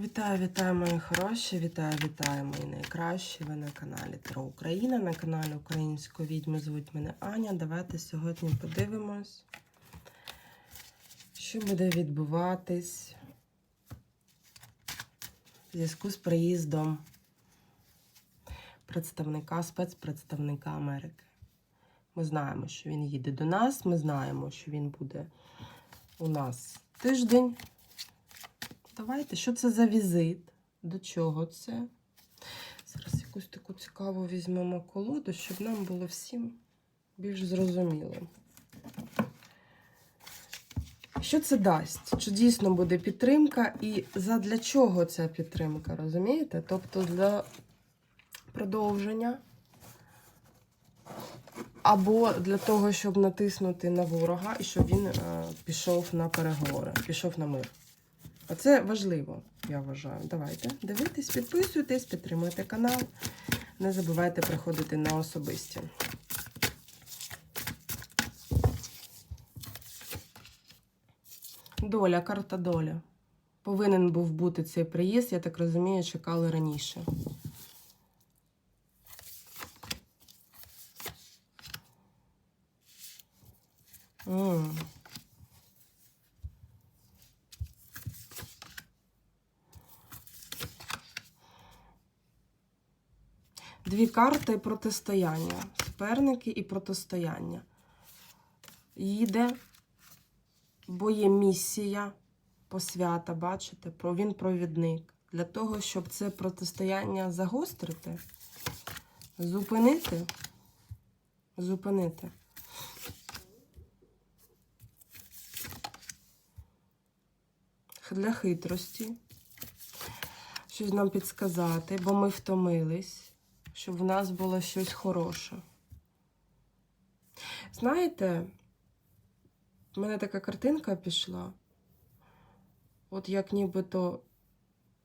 Вітаю, вітаю, мої хороші, вітаю, вітаю, мої найкращі. Ви на каналі Таро Україна, на каналі Української відьми звуть мене Аня. Давайте сьогодні подивимось, що буде відбуватись в зв'язку з приїздом представника, спецпредставника Америки. Ми знаємо, що він їде до нас, ми знаємо, що він буде у нас тиждень. Давайте, що це за візит? До чого це? Зараз якусь таку цікаву візьмемо колоду, щоб нам було всім більш зрозуміло. Що це дасть? Чи дійсно буде підтримка? І задля чого ця підтримка, розумієте? Тобто для продовження. Або для того, щоб натиснути на ворога і щоб він е, пішов на переговори, пішов на мир. Оце важливо, я вважаю. Давайте дивитесь, підписуйтесь, підтримуйте канал. Не забувайте приходити на особисті. Доля, карта доля. Повинен був бути цей приїзд, я так розумію, чекали раніше. Дві карти протистояння. Суперники і протистояння. Їде, бо є місія, посвята, бачите, він провідник. Для того, щоб це протистояння загострити, зупинити, зупинити. Для хитрості. Щось нам підсказати, бо ми втомились щоб в нас було щось хороше. Знаєте, в мене така картинка пішла. От як нібито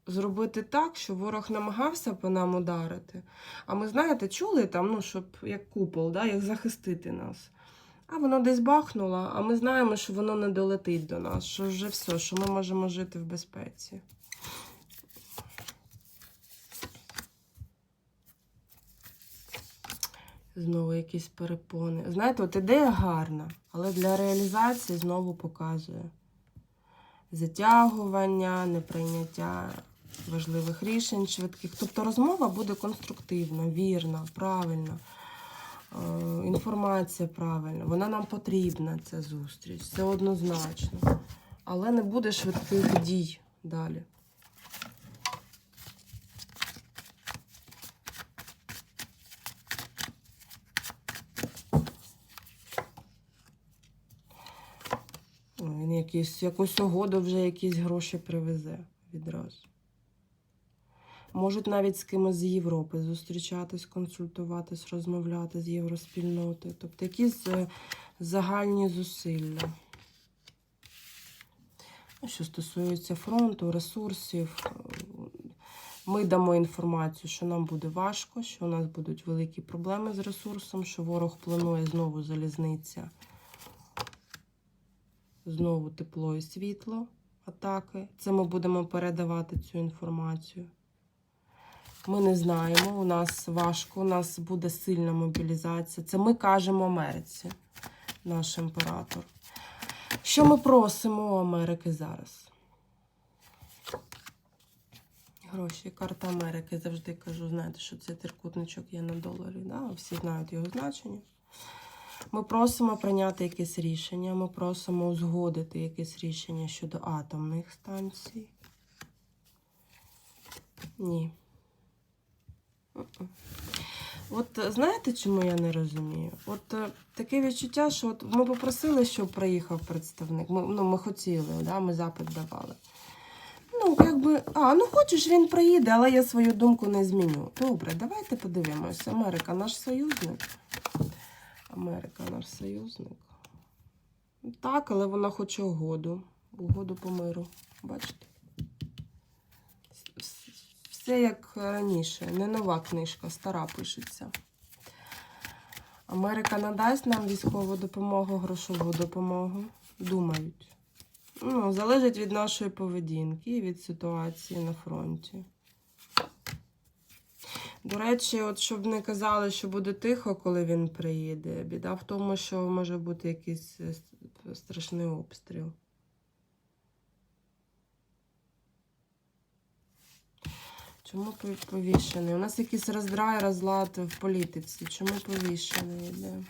зробити так, щоб ворог намагався по нам ударити. А ми, знаєте, чули там, ну, щоб як купол, да, як захистити нас. А воно десь бахнуло, а ми знаємо, що воно не долетить до нас, що вже все, що ми можемо жити в безпеці. Знову якісь перепони. Знаєте, от ідея гарна, але для реалізації знову показує затягування, неприйняття важливих рішень швидких. Тобто розмова буде конструктивна, вірна, правильна, е, інформація правильна. Вона нам потрібна, ця зустріч, це однозначно. Але не буде швидких дій далі. Якийсь, якусь угоду вже якісь гроші привезе відразу. Можуть навіть з кимось з Європи зустрічатись, консультуватись, розмовляти з євроспільнотою. Тобто якісь е, загальні зусилля. Ну, Що стосується фронту, ресурсів, ми дамо інформацію, що нам буде важко, що у нас будуть великі проблеми з ресурсом, що ворог планує знову залізниця знову тепло і світло атаки. Це ми будемо передавати цю інформацію. Ми не знаємо, у нас важко, у нас буде сильна мобілізація. Це ми кажемо Америці, наш імператор. Що ми просимо у Америки зараз? Гроші, карта Америки. Завжди кажу, знаєте, що це трикутничок є на доларі. Да? Всі знають його значення. Ми просимо прийняти якесь рішення, ми просимо узгодити якесь рішення щодо атомних станцій. Ні. От е, знаєте, чому я не розумію? От е, таке відчуття, що от ми попросили, щоб приїхав представник. Ми, ну, ми хотіли, да? ми запит давали. Ну, якби, а, ну хочеш, він приїде, але я свою думку не зміню. Добре, давайте подивимось. Америка наш союзник. Америка наш союзник. Так, але вона хоче угоду. Угоду по миру. Бачите? Все як раніше. Не нова книжка, стара пишеться. Америка надасть нам військову допомогу, грошову допомогу. Думають. Ну, залежить від нашої поведінки і від ситуації на фронті. До речі, от щоб не казали, що буде тихо, коли він приїде. Біда в тому, що може бути якийсь е, страшний обстріл. Чому повішений? У нас якийсь роздрай, розлад в політиці. Чому повішений йде?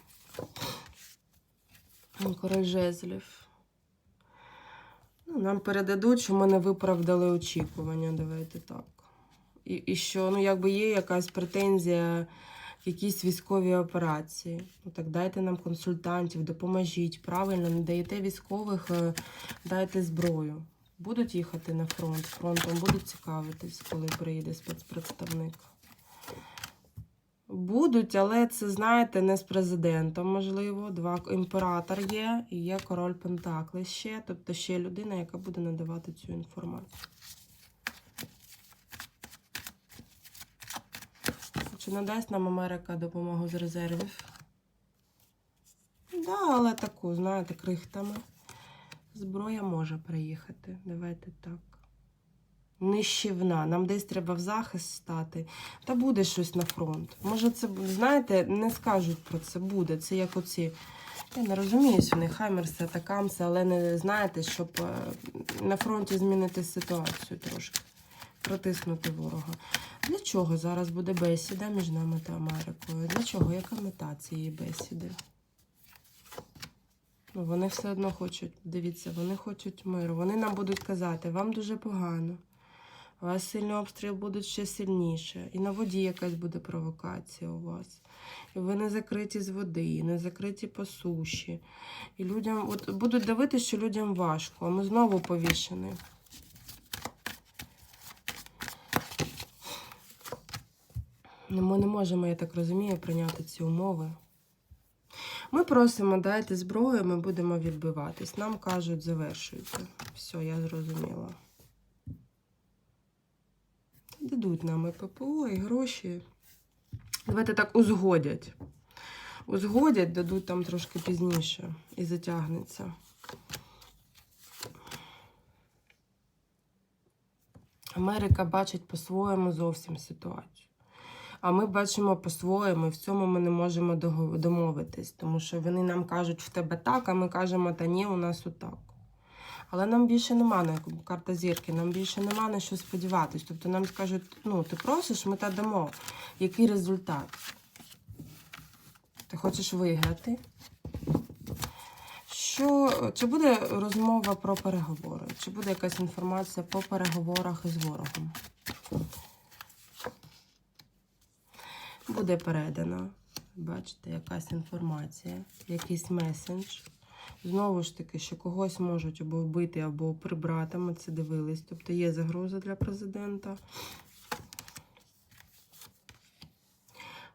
Ну, Король жезлів. Ну, нам передадуть, що ми не виправдали очікування, давайте так. І, і що, ну, якби є якась претензія в якійсь військовій операції. Ну так дайте нам консультантів, допоможіть. Правильно, не даєте військових, е, дайте зброю. Будуть їхати на фронт, фронтом будуть цікавитись, коли приїде спецпредставник. Будуть, але це, знаєте, не з президентом, можливо. Два імператор є і є король Пентакли ще, тобто ще людина, яка буде надавати цю інформацію. Чи надасть нам Америка допомогу з резервів? Да, але таку, знаєте, крихтами. Зброя може приїхати. Давайте так. Нищівна. Нам десь треба в захист стати. Та буде щось на фронт. Може, це знаєте, не скажуть про це буде. Це як оці. Я не розуміюсь в них хаймерси, атакамси, але не знаєте, щоб е, на фронті змінити ситуацію трошки. Протиснути ворога. Для чого зараз буде бесіда між нами та Америкою? Для чого? Яка мета цієї бесіди? Ну, вони все одно хочуть, дивіться, вони хочуть миру. Вони нам будуть казати, вам дуже погано. У вас сильний обстріл буде ще сильніше. І на воді якась буде провокація у вас. І ви не закриті з води, і не закриті по суші. І людям от будуть давити, що людям важко, а ми знову повішені. Ми не можемо, я так розумію, прийняти ці умови. Ми просимо, дайте зброю, ми будемо відбиватись. Нам кажуть, завершуйте. Все, я зрозуміла. Дадуть нам і ППО, і гроші. Давайте так узгодять. Узгодять, дадуть там трошки пізніше і затягнеться. Америка бачить по-своєму зовсім ситуацію. А ми бачимо по-своєму, і в цьому ми не можемо домовитись, тому що вони нам кажуть в тебе так, а ми кажемо, та ні, у нас отак. Але нам більше нема на карта зірки, нам більше нема на що сподіватись. Тобто нам скажуть, ну ти просиш, ми та дамо. Який результат? Ти хочеш виграти? Що, чи буде розмова про переговори? Чи буде якась інформація по переговорах із ворогом? Буде передана. Бачите, якась інформація, якийсь месендж. Знову ж таки, що когось можуть або вбити, або прибрати. Ми це дивились. Тобто є загроза для президента.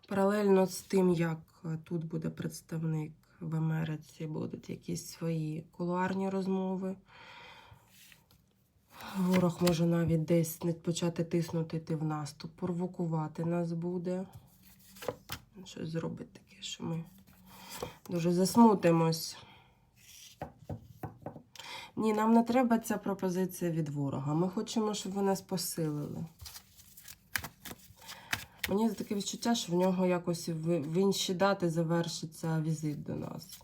Паралельно з тим, як тут буде представник в Америці, будуть якісь свої кулуарні розмови. Ворог може навіть десь почати тиснути йти в наступ, провокувати нас буде. Щось зробить таке, що ми дуже засмутимось. Ні, нам не треба ця пропозиція від ворога. Ми хочемо, щоб ви нас посилили. Мені таке відчуття, що в нього якось в інші дати завершиться візит до нас.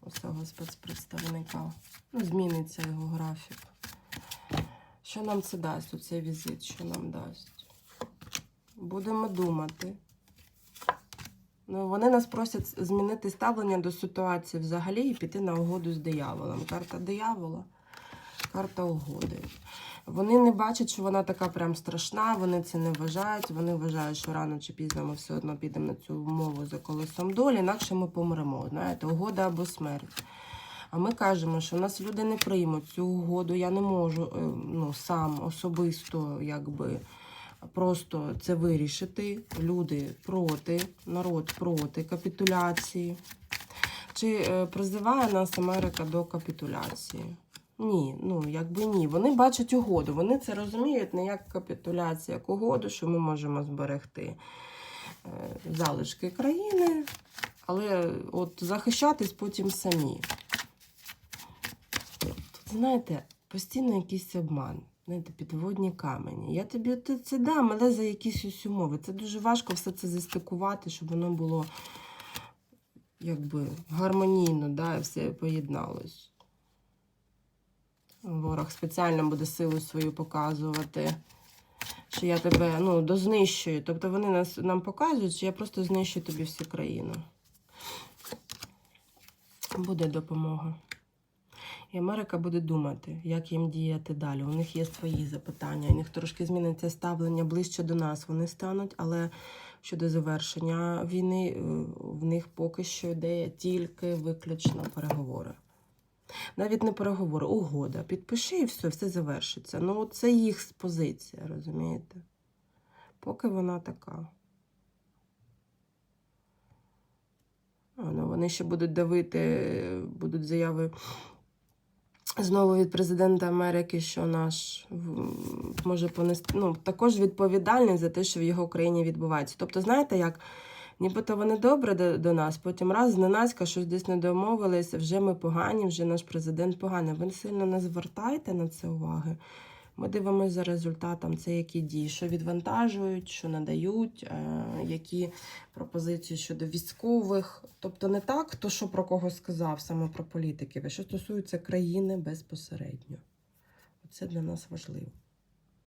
Ось цього спецпредставника. Ну, зміниться його графік. Що нам це дасть, оцей візит? Що нам дасть? Будемо думати. Ну, вони нас просять змінити ставлення до ситуації взагалі і піти на угоду з дияволом. Карта диявола, карта угоди. Вони не бачать, що вона така прям страшна, вони це не вважають. Вони вважають, що рано чи пізно ми все одно підемо на цю умову за колесом долі, інакше ми помремо. Знаєте, угода або смерть. А ми кажемо, що нас люди не приймуть цю угоду. Я не можу е, ну, сам особисто якби просто це вирішити. Люди проти, народ проти капітуляції. Чи е, призиває нас Америка до капітуляції? Ні, ну якби ні. Вони бачать угоду. Вони це розуміють не як капітуляція, як угоду, що ми можемо зберегти е, залишки країни, але от захищатись потім самі. Тут, знаєте, постійно якийсь обман. Знаєте, підводні камені. Я тобі це, дам, але за якісь ось умови. Це дуже важко все це застикувати, щоб воно було якби гармонійно, да, і все поєдналось. Ворог спеціально буде силу свою показувати, що я тебе ну, дознищую. Тобто вони нас, нам показують, що я просто знищу тобі всю країну. Буде допомога. Америка буде думати, як їм діяти далі. У них є свої запитання. У них трошки зміниться ставлення ближче до нас. Вони стануть, але щодо завершення війни, е, в них поки що йде тільки виключно переговори. Навіть не переговори, угода. Підпиши і все, все завершиться. Ну, це їх позиція, розумієте? Поки вона така. А, ну, вони ще будуть давити, будуть заяви знову від президента Америки, що наш може понести ну, також відповідальний за те, що в його країні відбувається. Тобто, знаєте, як нібито вони добре до, до нас, потім раз зненацька щось десь не домовились, вже ми погані, вже наш президент поганий. Ви сильно не звертайте на це уваги. Ми дивимося за результатом, це які дії, що відвантажують, що надають, е, які пропозиції щодо військових. Тобто не так, хто що про кого сказав, саме про політиків, а що стосується країни безпосередньо. Це для нас важливо.